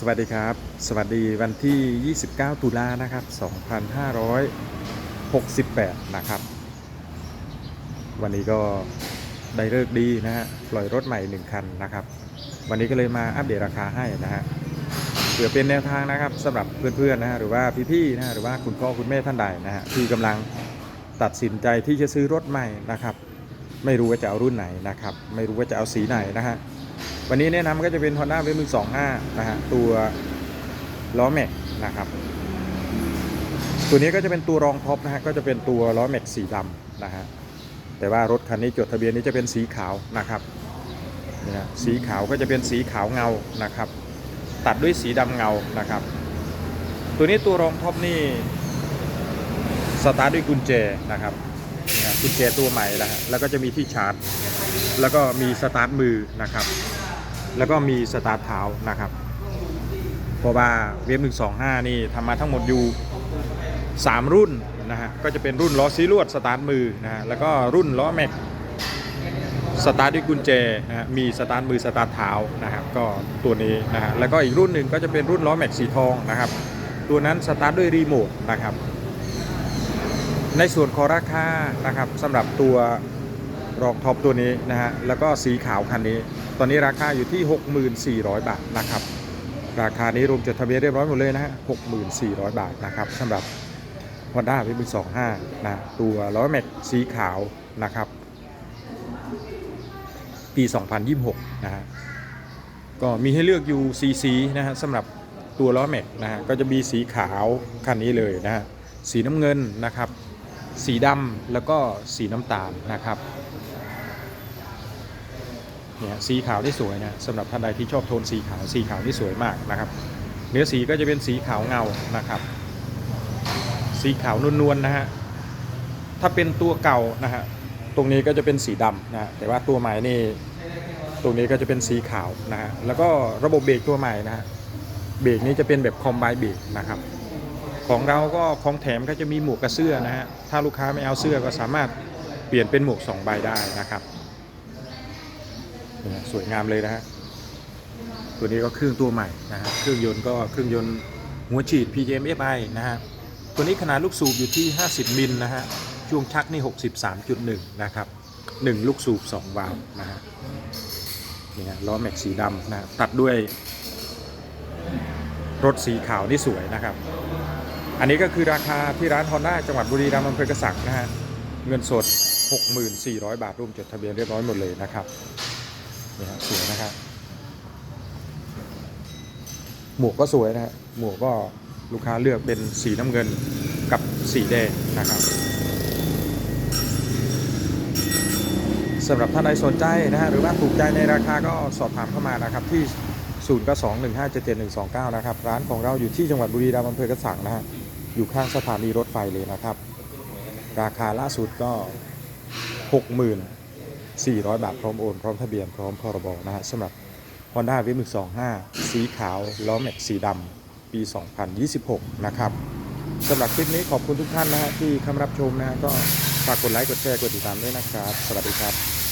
สวัสดีครับ สวัสดีวันที่ 29 ตุลานะครับ 2568 นะครับ วันนี้ก็ได้เลิกดีนะฮะ ปล่อยรถใหม่ 1 คันนะครับ วันนี้ก็เลยมาอัปเดตราคาให้นะฮะเพื่อเป็นแนวทางนะครับสำหรับเพื่อนๆนะฮะ หรือว่าพี่ๆนะฮะหรือว่าคุณพ่อคุณแม่ท่านใดนะฮะ ที่กำลังตัดสินใจที่จะซื้อรถใหม่นะครับ ไม่รู้ว่าจะเอารุ่นไหนนะครับ ไม่รู้ว่าจะเอาสีไหนนะฮะ วันนี้แนะนำก็จะเป็น Honda w a v 1 2 5 นะฮะ ตัวล้อแม็กนะครับ ตัวนี้ก็จะเป็นตัวรองท็อปนะฮะ ก็จะเป็นตัวล้อแม็กสีดำนะฮะ แต่ว่ารถคันนี้จดทะเบียนนี้จะเป็นสีขาวนะครับนี่ยสีขาวก็จะเป็นสีขาวเงานะครับ ตัดด้วยสีดำเงานะครับ ตัวนี้ตัวรองท็อปนี่สตาร์ทด้วยกุญแจนะครับกุญแจตัวใหม่นะฮะแล้วก็จะมีที่ชาร์จ แล้วก็มีสตาร์ทมือนะครับ แล้วก็มีสตาร์ทเท้านะครับ เพราะว่าเวฟหนึ่งสองห้านี่ทำมาทั้งหมดอยู่ 3 รุ่นนะฮะ ก็จะเป็นรุ่นล้อซีลวดสตาร์ทมือนะฮะ แล้วก็รุ่นล้อแม็กสตาร์ทด้วยกุญแจนะฮะ มีสตาร์ทมือสตาร์ทเท้านะครับ ก็ตัวนี้นะฮะ แล้วก็อีกรุ่นหนึ่งก็จะเป็นรุ่นล้อแม็กสีทองนะครับ ตัวนั้นสตาร์ทด้วยรีโมทนะครับ ในส่วนของราคานะครับสำหรับตัวรองท็อปตัวนี้นะฮะ แล้วก็สีขาวคันนี้ ตอนนี้ราคาอยู่ที่ 64,00 บาทนะครับ ราคานี้รวมจดทะเบียนเรียบร้อยหมดเลยนะฮะ64,00 บาทนะครับสำหรับ Honda w i 1 2 5นะตัวล้อแม็กสีขาวนะครับ ปี 2026 นะฮะก็มีให้เลือกอยู่สีสีนะฮะสำหรับตัวล้อแม็กนะฮะก็จะมีสีขาวคันนี้เลยนะฮะสีน้ำเงินนะครับ สีดำแล้วก็สีน้ำตาลนะครับ เนี่ยสีขาวที่สวยนะสำหรับท่านใดที่ชอบโทนสีขาวสีขาวที่สวยมากนะครับ เนื้อสีก็จะเป็นสีขาวเงานะครับ สีขาวนวลๆนะฮะถ้าเป็นตัวเก่านะฮะตรงนี้ก็จะเป็นสีดำนะฮะแต่ว่าตัวใหม่นี่ตรงนี้ก็จะเป็นสีขาวนะฮะแล้วก็ระบบเบรกตัวใหม่นะฮะเบรกนี้จะเป็นแบบคอมไบเบรกนะครับของเราก็ของแถมก็จะมีหมวกกับเสื้อนะฮะถ้าลูกค้าไม่เอาเสื้อก็สามารถเปลี่ยนเป็นหมวก2ใบได้นะครับ สวยงามเลยนะฮะ ตัวนี้ก็เครื่องตัวใหม่นะฮะ เครื่องยนต์ก็เครื่องยนต์หัวฉีด PGM FI นะฮะ ตัวนี้ขนาดลูกสูบอยู่ที่ 50 มิลนะฮะ ช่วงชักนี่ 63.1 นะครับ 1 ลูกสูบ 2 วาล์วนะฮะนี่ฮะล้อแม็กสีดำนะตัดด้วย รถสีขาวนี่สวยนะครับ อันนี้ก็คือราคาที่ร้านฮอนด้าจังหวัดบุรีรัมย์อำเภอกระสังนะฮะ เงินสด 64,00บาทรวมจดทะเบียนเรียบร้อยหมดเลยนะครับ นี่ฮะสวยนะครับ หมวกก็สวยนะฮะหมวกก็ลูกค้าเลือกเป็นสีน้ำเงินกับสีแดงนะครับสำหรับท่านใดสนใจนะฮะหรือว่าถูกใจในราคาก็สอบถามเข้ามานะครับที่ 0 9 2 1 5 7 7 1 2 9 นะครับ ร้านของเราอยู่ที่จังหวัดบุรีรัมย์อำเภอกระสังนะฮะอยู่ข้างสถานีรถไฟเลยนะครับ ราคาล่าสุดก็ 400 บาท พร้อมโอนพร้อมทะเบียนพร้อมพรบนะฮะสำหรับ Honda v i 1 2 5 สีขาว ล้อแม็กสีดำปี 2026 นะครับสำหรับคลิปนี้ขอบคุณทุกท่านนะฮะที่เข้ามารับชมนะฮะก็ฝากกดไลค์กดแชร์กดติดตามด้วยนะครับ สวัสดีครับ